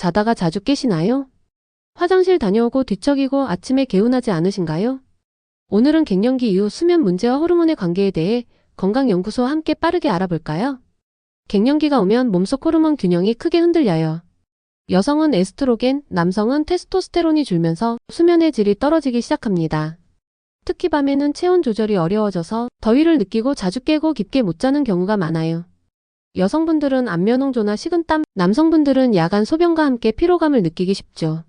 자다가 자주 깨시나요? 화장실 다녀오고 뒤척이고 아침에 개운하지 않으신가요? 오늘은 갱년기 이후 수면 문제와 호르몬의 관계에 대해 건강연구소와 함께 빠르게 알아볼까요? 갱년기가 오면 몸속 호르몬 균형이 크게 흔들려요. 여성은 에스트로겐, 남성은 테스토스테론이 줄면서 수면의 질이 떨어지기 시작합니다. 특히 밤에는 체온 조절이 어려워져서 더위를 느끼고 자주 깨고 깊게 못 자는 경우가 많아요. 여성분들은 안면홍조나 식은땀, 남성분들은 야간 소변과 함께 피로감을 느끼기 쉽죠.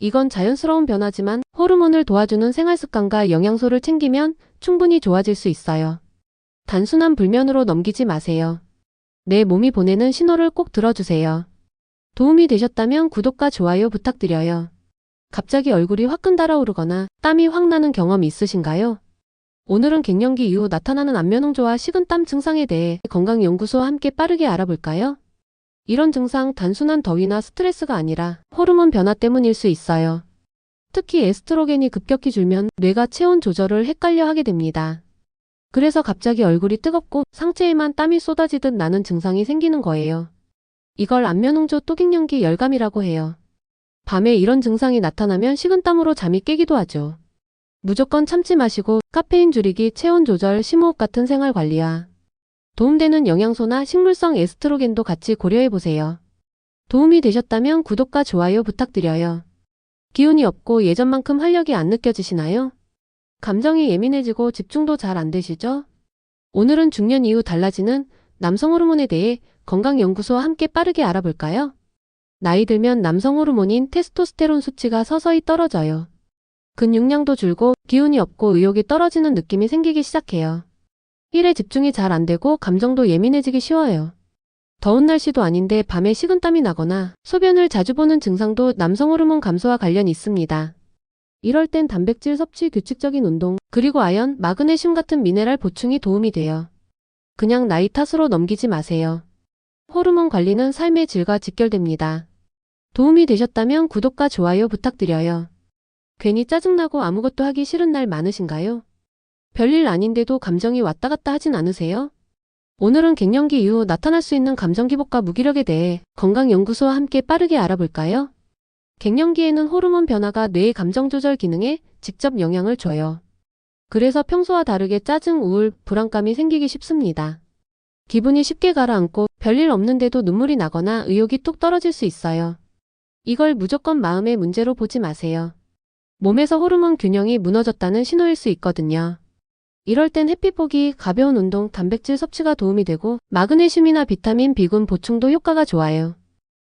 이건 자연스러운 변화지만 호르몬을 도와주는 생활습관과 영양소를 챙기면 충분히 좋아질 수 있어요. 단순한 불면으로 넘기지 마세요. 내 몸이 보내는 신호를 꼭 들어주세요. 도움이 되셨다면 구독과 좋아요 부탁드려요. 갑자기 얼굴이 화끈 달아오르거나 땀이 확 나는 경험 있으신가요? 오늘은 갱년기 이후 나타나는 안면홍조와 식은땀 증상에 대해 건강연구소와 함께 빠르게 알아볼까요? 이런 증상 단순한 더위나 스트레스가 아니라 호르몬 변화 때문일 수 있어요. 특히 에스트로겐이 급격히 줄면 뇌가 체온 조절을 헷갈려 하게 됩니다. 그래서 갑자기 얼굴이 뜨겁고 상체에만 땀이 쏟아지듯 나는 증상이 생기는 거예요. 이걸 안면홍조 또갱년기 열감이라고 해요. 밤에 이런 증상이 나타나면 식은땀으로 잠이 깨기도 하죠. 무조건 참지 마시고 카페인 줄이기, 체온 조절, 심호흡 같은 생활 관리와 도움되는 영양소나 식물성 에스트로겐도 같이 고려해 보세요. 도움이 되셨다면 구독과 좋아요 부탁드려요. 기운이 없고 예전만큼 활력이 안 느껴지시나요? 감정이 예민해지고 집중도 잘 안 되시죠? 오늘은 중년 이후 달라지는 남성 호르몬에 대해 건강연구소와 함께 빠르게 알아볼까요? 나이 들면 남성 호르몬인 테스토스테론 수치가 서서히 떨어져요. 근육량도 줄고 기운이 없고 의욕이 떨어지는 느낌이 생기기 시작해요. 일에 집중이 잘 안 되고 감정도 예민해지기 쉬워요. 더운 날씨도 아닌데 밤에 식은땀이 나거나 소변을 자주 보는 증상도 남성 호르몬 감소와 관련이 있습니다. 이럴 땐 단백질 섭취 규칙적인 운동, 그리고 아연, 마그네슘 같은 미네랄 보충이 도움이 돼요. 그냥 나이 탓으로 넘기지 마세요. 호르몬 관리는 삶의 질과 직결됩니다. 도움이 되셨다면 구독과 좋아요 부탁드려요. 괜히 짜증나고 아무것도 하기 싫은 날 많으신가요? 별일 아닌데도 감정이 왔다 갔다 하진 않으세요? 오늘은 갱년기 이후 나타날 수 있는 감정 기복과 무기력에 대해 건강연구소와 함께 빠르게 알아볼까요? 갱년기에는 호르몬 변화가 뇌의 감정 조절 기능에 직접 영향을 줘요. 그래서 평소와 다르게 짜증, 우울, 불안감이 생기기 쉽습니다. 기분이 쉽게 가라앉고 별일 없는데도 눈물이 나거나 의욕이 뚝 떨어질 수 있어요. 이걸 무조건 마음의 문제로 보지 마세요. 몸에서 호르몬 균형이 무너졌다는 신호일 수 있거든요. 이럴 땐 햇빛 보기, 가벼운 운동, 단백질 섭취가 도움이 되고 마그네슘이나 비타민, 비군 보충도 효과가 좋아요.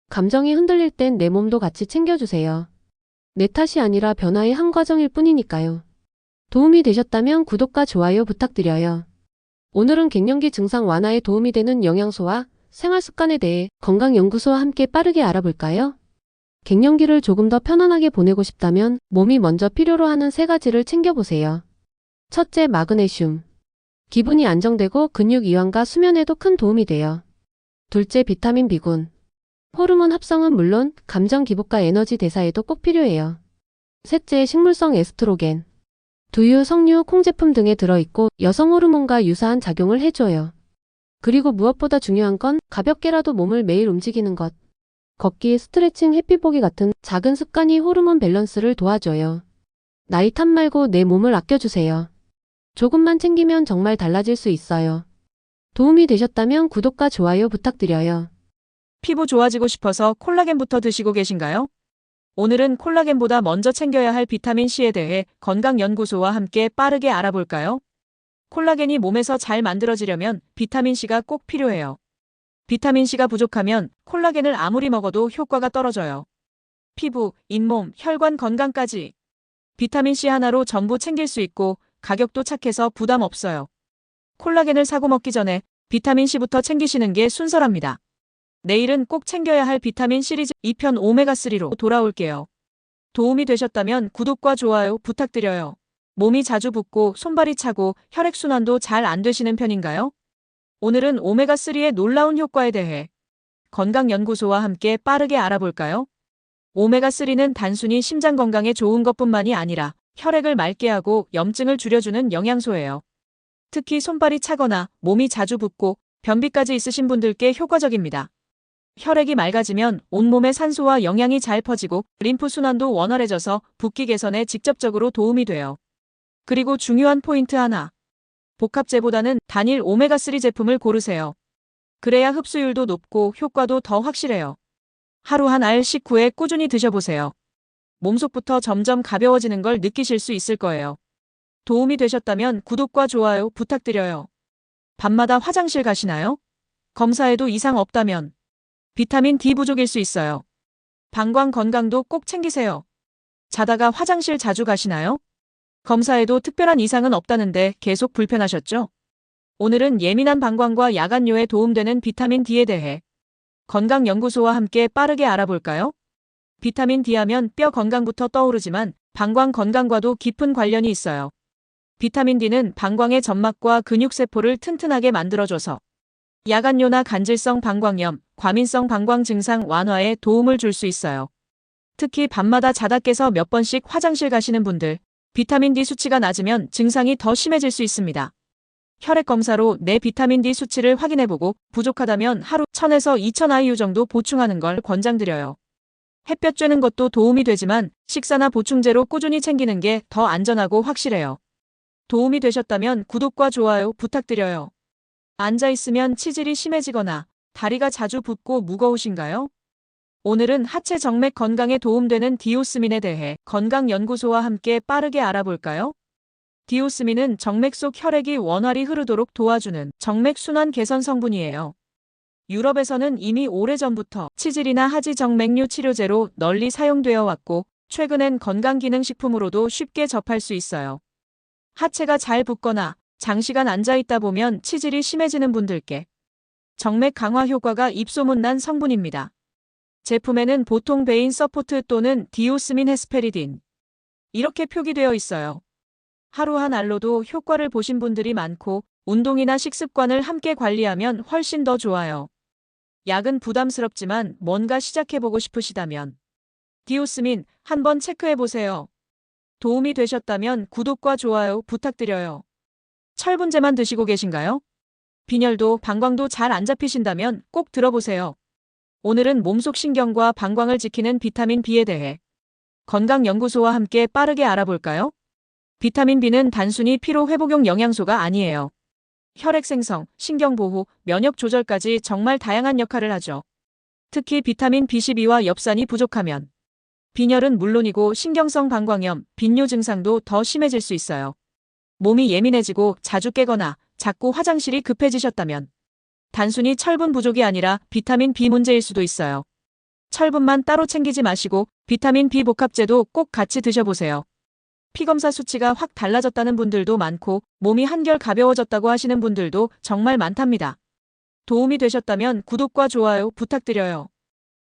감정이 흔들릴 땐 내 몸도 같이 챙겨주세요. 내 탓이 아니라 변화의 한 과정일 뿐이니까요. 도움이 되셨다면 구독과 좋아요 부탁드려요. 오늘은 갱년기 증상 완화에 도움이 되는 영양소와 생활 습관에 대해 건강연구소와 함께 빠르게 알아볼까요? 갱년기를 조금 더 편안하게 보내고 싶다면 몸이 먼저 필요로 하는 세 가지를 챙겨보세요. 첫째, 마그네슘. 기분이 안정되고 근육 이완과 수면에도 큰 도움이 돼요. 둘째, 비타민 B군. 호르몬 합성은 물론 감정 기복과 에너지 대사에도 꼭 필요해요. 셋째, 식물성 에스트로겐. 두유, 석류, 콩 제품 등에 들어있고 여성 호르몬과 유사한 작용을 해줘요. 그리고 무엇보다 중요한 건 가볍게라도 몸을 매일 움직이는 것. 걷기, 스트레칭, 햇빛 보기 같은 작은 습관이 호르몬 밸런스를 도와줘요. 나이 탓 말고 내 몸을 아껴주세요. 조금만 챙기면 정말 달라질 수 있어요. 도움이 되셨다면 구독과 좋아요 부탁드려요. 피부 좋아지고 싶어서 콜라겐부터 드시고 계신가요? 오늘은 콜라겐보다 먼저 챙겨야 할 비타민C에 대해 건강연구소와 함께 빠르게 알아볼까요? 콜라겐이 몸에서 잘 만들어지려면 비타민C가 꼭 필요해요. 비타민C가 부족하면 콜라겐을 아무리 먹어도 효과가 떨어져요. 피부, 잇몸, 혈관 건강까지. 비타민C 하나로 전부 챙길 수 있고 가격도 착해서 부담 없어요. 콜라겐을 사고 먹기 전에 비타민C부터 챙기시는 게 순서랍니다. 내일은 꼭 챙겨야 할 비타민 시리즈 2편 오메가3로 돌아올게요. 도움이 되셨다면 구독과 좋아요 부탁드려요. 몸이 자주 붓고 손발이 차고 혈액순환도 잘 안 되시는 편인가요? 오늘은 오메가3의 놀라운 효과에 대해 건강연구소와 함께 빠르게 알아볼까요? 오메가3는 단순히 심장 건강에 좋은 것뿐만이 아니라 혈액을 맑게 하고 염증을 줄여주는 영양소예요. 특히 손발이 차거나 몸이 자주 붓고 변비까지 있으신 분들께 효과적입니다. 혈액이 맑아지면 온몸에 산소와 영양이 잘 퍼지고 림프 순환도 원활해져서 붓기 개선에 직접적으로 도움이 돼요. 그리고 중요한 포인트 하나. 복합제보다는 단일 오메가3 제품을 고르세요. 그래야 흡수율도 높고 효과도 더 확실해요. 하루 한 알 식후에 꾸준히 드셔보세요. 몸속부터 점점 가벼워지는 걸 느끼실 수 있을 거예요. 도움이 되셨다면 구독과 좋아요 부탁드려요. 밤마다 화장실 가시나요? 검사에도 이상 없다면 비타민 D 부족일 수 있어요. 방광 건강도 꼭 챙기세요. 자다가 화장실 자주 가시나요? 검사에도 특별한 이상은 없다는데 계속 불편하셨죠? 오늘은 예민한 방광과 야간요에 도움되는 비타민 D에 대해 건강연구소와 함께 빠르게 알아볼까요? 비타민 D 하면 뼈 건강부터 떠오르지만 방광 건강과도 깊은 관련이 있어요. 비타민 D는 방광의 점막과 근육세포를 튼튼하게 만들어줘서 야간요나 간질성 방광염, 과민성 방광 증상 완화에 도움을 줄 수 있어요. 특히 밤마다 자다 깨서 몇 번씩 화장실 가시는 분들, 비타민 D 수치가 낮으면 증상이 더 심해질 수 있습니다. 혈액 검사로 내 비타민 D 수치를 확인해보고 부족하다면 하루 1000에서 2000 IU 정도 보충하는 걸 권장드려요. 햇볕 쬐는 것도 도움이 되지만 식사나 보충제로 꾸준히 챙기는 게 더 안전하고 확실해요. 도움이 되셨다면 구독과 좋아요 부탁드려요. 앉아있으면 치질이 심해지거나 다리가 자주 붓고 무거우신가요? 오늘은 하체 정맥 건강에 도움되는 디오스민에 대해 건강연구소와 함께 빠르게 알아볼까요? 디오스민은 정맥 속 혈액이 원활히 흐르도록 도와주는 정맥 순환 개선 성분이에요. 유럽에서는 이미 오래전부터 치질이나 하지 정맥류 치료제로 널리 사용되어 왔고 최근엔 건강기능식품으로도 쉽게 접할 수 있어요. 하체가 잘 붓거나 장시간 앉아있다 보면 치질이 심해지는 분들께 정맥 강화 효과가 입소문난 성분입니다. 제품에는 보통 베인 서포트 또는 디오스민 헤스페리딘 이렇게 표기되어 있어요. 하루 한 알로도 효과를 보신 분들이 많고 운동이나 식습관을 함께 관리하면 훨씬 더 좋아요. 약은 부담스럽지만 뭔가 시작해보고 싶으시다면 디오스민 한번 체크해보세요. 도움이 되셨다면 구독과 좋아요 부탁드려요. 철분제만 드시고 계신가요? 빈혈도 방광도 잘 안 잡히신다면 꼭 들어보세요. 오늘은 몸속 신경과 방광을 지키는 비타민 B에 대해 건강연구소와 함께 빠르게 알아볼까요? 비타민 B는 단순히 피로 회복용 영양소가 아니에요. 혈액 생성, 신경 보호, 면역 조절까지 정말 다양한 역할을 하죠. 특히 비타민 B12와 엽산이 부족하면 빈혈은 물론이고 신경성 방광염, 빈뇨 증상도 더 심해질 수 있어요. 몸이 예민해지고 자주 깨거나 자꾸 화장실이 급해지셨다면 단순히 철분 부족이 아니라 비타민 B 문제일 수도 있어요. 철분만 따로 챙기지 마시고 비타민 B 복합제도 꼭 같이 드셔보세요. 피검사 수치가 확 달라졌다는 분들도 많고 몸이 한결 가벼워졌다고 하시는 분들도 정말 많답니다. 도움이 되셨다면 구독과 좋아요 부탁드려요.